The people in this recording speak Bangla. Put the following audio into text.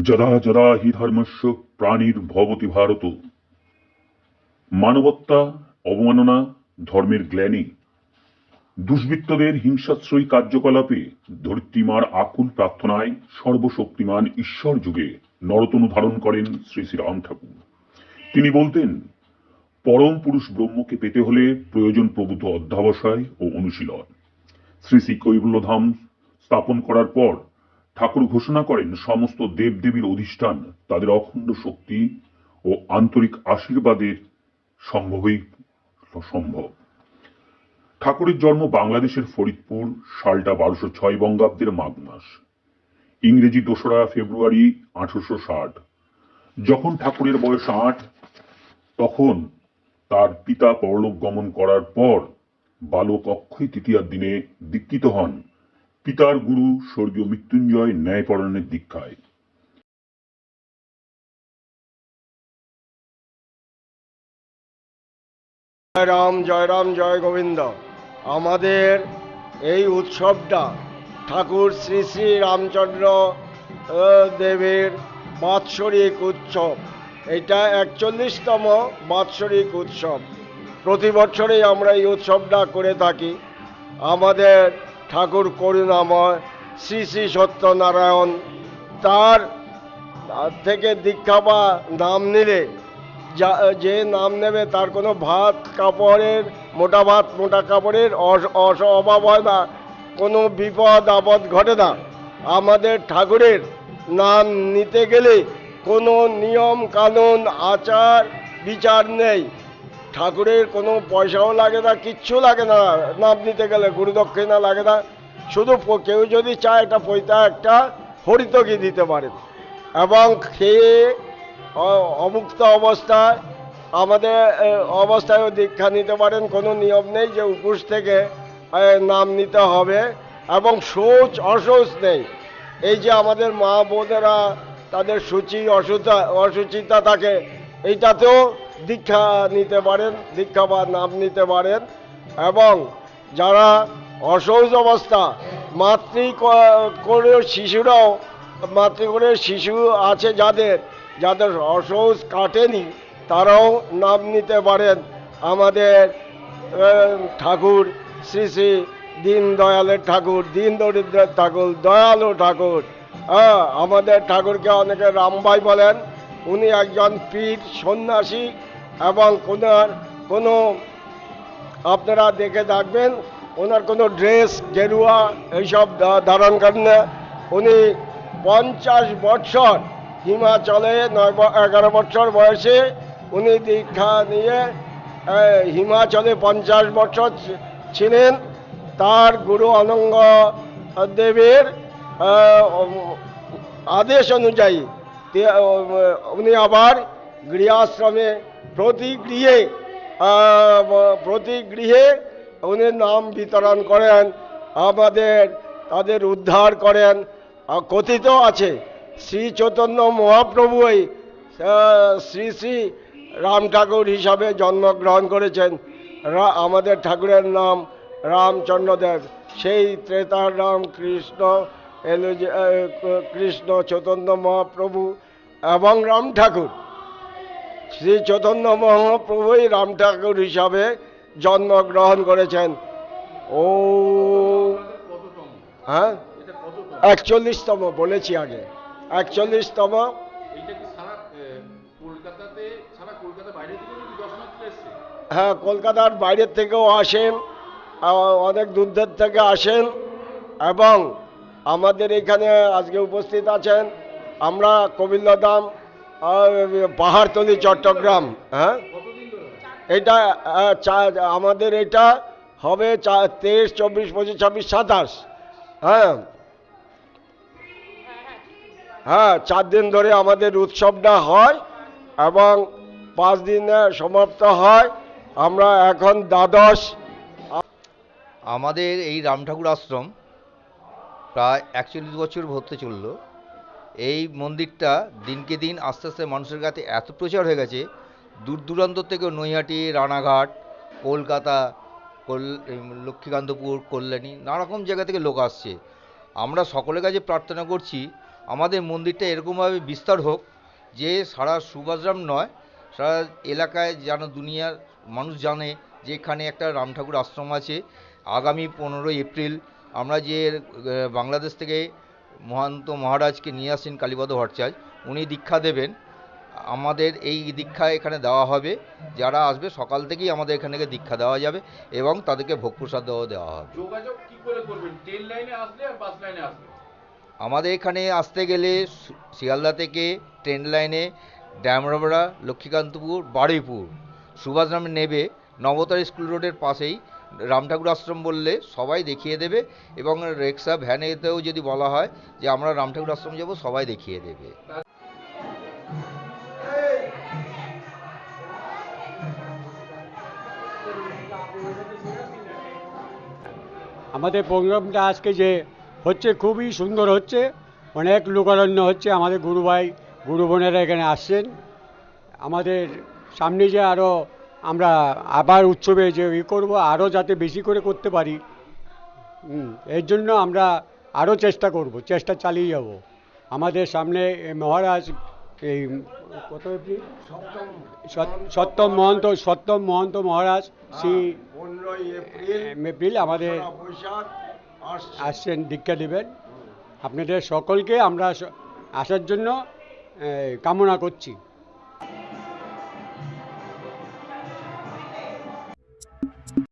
যদা যদা হি ধর্মস্য প্রাণীর ভবতি ভারত। মানবত্তা অবমাননা, ধর্মের গ্ল্যানি দুষ্বৃত্তদের হিংসাশ্রয়ী কার্যকলাপে ধরিত্রীমার আকুল প্রার্থনায় সর্বশক্তিমান ঈশ্বর যুগে নরতনু ধারণ করেন শ্রী শ্রী রাম ঠাকুর। তিনি বলতেন, পরম পুরুষ ব্রহ্মকে পেতে হলে প্রয়োজন প্রভূত অধ্যাবসায় ও অনুশীলন। শ্রী শ্রী কৈবল্যধাম স্থাপন করার পর ঠাকুর ঘোষণা করেন, সমস্ত দেবদেবীর অধিষ্ঠান, তাদের অখণ্ড শক্তি ও আন্তরিক আশীর্বাদের সম্ভবই সম্ভব। ঠাকুরের জন্ম বাংলাদেশের ফরিদপুর, সালটা বারোশো ছয় বঙ্গাব্দের মাঘ মাস। ইংরেজি দোসরা ফেব্রুয়ারি আঠারোশো ষাট। যখন ঠাকুরের বয়স আট, তখন তার পিতা পরলোক গমন করার পর বালক অক্ষয় তৃতীয়ার দিনে দীক্ষিত হন। পিতার গুরু স্বর্গীয় মৃত্যুঞ্জয় ন্যায়পরায়ণের দীক্ষায়। জয় রাম জয় রাম, জয় গোবিন্দ। আমাদের এই উৎসবটা ঠাকুর শ্রী শ্রী রামচন্দ্র দেবের বাৎসরিক উৎসব। এটা একচল্লিশতম বাৎসরিক উৎসব। প্রতি বছরেই আমরা এই উৎসবটা করে থাকি। আমাদের ঠাকুর করুণাময় শ্রী শ্রী সত্যনারায়ণ তার থেকে দীক্ষা বা নাম নিলে, যা, যে নাম নেবে তার কোনো ভাত কাপড়ের, মোটা ভাত, মোটা কাপড়ের অস- অভাব হয় না, কোনো বিপদ, আপদ ঘটে না। আমাদের ঠাকুরের নাম নিতে গেলে কোনো নিয়ম, কানুন, আচার, বিচার নেই। ঠাকুরের কোনো পয়সাও লাগে না, কিচ্ছু লাগে না, নাম নিতে গেলে গুরুদক্ষিণা লাগে না। শুধু কেউ যদি চায় একটা পৈতা, একটা হরিতকি দিতে পারেন। এবং খেয়ে অমুক্ত অবস্থায় আমাদের অবস্থায়ও দীক্ষা নিতে পারেন। কোনো নিয়ম নেই যে উপোস থেকে নাম নিতে হবে। এবং শৌচ, অশৌচ নেই। এই যে আমাদের মা বোনেরা তাদের সূচি, অসুতা, অসুচিতা থাকে, এইটাতেও দীক্ষা নিতে পারেন, দীক্ষা বা নাম নিতে পারেন এবং যারা অসৌচ অবস্থা, মাতৃ করে শিশুরাও, মাতৃ করে শিশু আছে যাদের যাদের অসৌচ কাটেনি, তারাও নাম নিতে পারেন। আমাদের ঠাকুর, শ্রী শ্রী দীন দয়ালের ঠাকুর দিন দরিদ্রের ঠাকুর, দয়ালু ঠাকুর হ্যাঁ আমাদের ঠাকুরকে অনেকে রামভাই বলেন। উনি একজন পীর, সন্ন্যাসী এবং ওনার কোনো, আপনারা দেখে থাকবেন, ওনার কোনো ড্রেস, গেরুয়া এইসব ধারণ করেন না। উনি পঞ্চাশ বছর হিমাচলে, নয় এগারো বছর বয়সে উনি দীক্ষা নিয়ে হিমাচলে পঞ্চাশ বছর ছিলেন। তার গুরু অনঙ্গ দেবের আদেশ অনুযায়ী উনি আবার গৃহাশ্রমে প্রতি গৃহে প্রতি গৃহে উনি নাম বিতরণ করেন, আমাদের, তাদের উদ্ধার করেন। কথিত আছে, শ্রী চৈতন্য মহাপ্রভুই শ্রী শ্রী রাম ঠাকুর হিসাবে জন্মগ্রহণ করেছেন। আমাদের ঠাকুরের নাম রামচন্দ্রদেব সেই ত্রেতার রাম কৃষ্ণ এলো যে কৃষ্ণ চৈতন্য মহাপ্রভু এবং রাম ঠাকুর। শ্রী চৈতন্য মহাপ্রভুই রাম ঠাকুর হিসাবে জন্মগ্রহণ করেছেন। ও হ্যাঁ? একচল্লিশতম বলেছি আগে। একচল্লিশতম। হ্যাঁ কলকাতার বাইরের থেকেও আসেন অনেক দূর দূর থেকে আসেন এবং আমাদের এখানে আজকে উপস্থিত আছেন আমরা কবিল্লদাম পাহাড়তলি চট্টগ্রাম হ্যাঁ? এটা আমাদের এটা হবে তেইশ, চব্বিশ, পঁচিশ, ছাব্বিশ, সাতাশ হ্যাঁ? হ্যাঁ চার দিন ধরে আমাদের উৎসবটা হয় এবং পাঁচ দিনে সমাপ্ত হয়। আমরা এখন দ্বাদশ। আমাদের এই রাম ঠাকুর আশ্রম প্রায় একচল্লিশ বছর হতে চলল। এই মন্দিরটা দিনকে দিন আস্তে আস্তে মানুষের কাছে এত প্রচার হয়ে গেছে, দূর দূরান্ত থেকে নৈহাটি, রানাঘাট, কলকাতা, কল লক্ষ্মীকান্তপুর, কল্যাণী নানা রকম জায়গা থেকে লোক আসছে। আমরা সকলের কাছে প্রার্থনা করছি, আমাদের মন্দিরটা এরকমভাবে বিস্তার হোক যে সারা সুভাষগ্রাম নয়, সারা এলাকায় যেন দুনিয়ার মানুষ জানে যে এখানে একটা রাম ঠাকুর আশ্রম আছে। আগামী পনেরোই এপ্রিল আমরা যে বাংলাদেশ থেকে মহান্ত মহারাজকে নিয়ে আসছেন কালীপদ ভট্টাচার্য উনি দীক্ষা দেবেন। আমাদের এই দীক্ষা এখানে দেওয়া হবে। যারা আসবে সকাল থেকেই আমাদের এখান থেকে দীক্ষা দেওয়া যাবে এবং তাদেরকে ভোগ প্রসাদও দেওয়া হবে। আমাদের এখানে আসতে গেলে শিয়ালদা থেকে ট্রেন লাইনে ড্যামরাবড়া লক্ষ্মীকান্তপুর বারুইপুর সুভাষগ্রামে নেবে নবতার স্কুল রোডের পাশেই রামঠাকুর আশ্রম বললে সবাই দেখিয়ে দেবে এবং রিক্সা ভ্যানেতেও যদি বলা হয় যে আমরা রামঠাকুর আশ্রম যাব, সবাই দেখিয়ে দেবে। আমাদের প্রোগ্রামটা আজকে যে হচ্ছে খুবই সুন্দর হচ্ছে, অনেক লোকারণ্য হচ্ছে, আমাদের গুরু ভাই গুরু বোনেরা এখানে আসছেন। আমাদের সামনে যে আরও আমরা আবার উৎসবে যে ই করব আরও যাতে বেশি করে করতে পারি। এর জন্য আমরা আরও চেষ্টা করব চেষ্টা চালিয়ে যাব। আমাদের সামনে মহারাজ এই কত এপ্রিল? সত্যম মহন্ত সত্যম মহন্ত মহারাজ শ্রী পনেরোই এপ্রিল আমাদের আসছেন দীক্ষা দেবেন। আপনাদের সকলকে আমরা আসার জন্য কামনা করছি।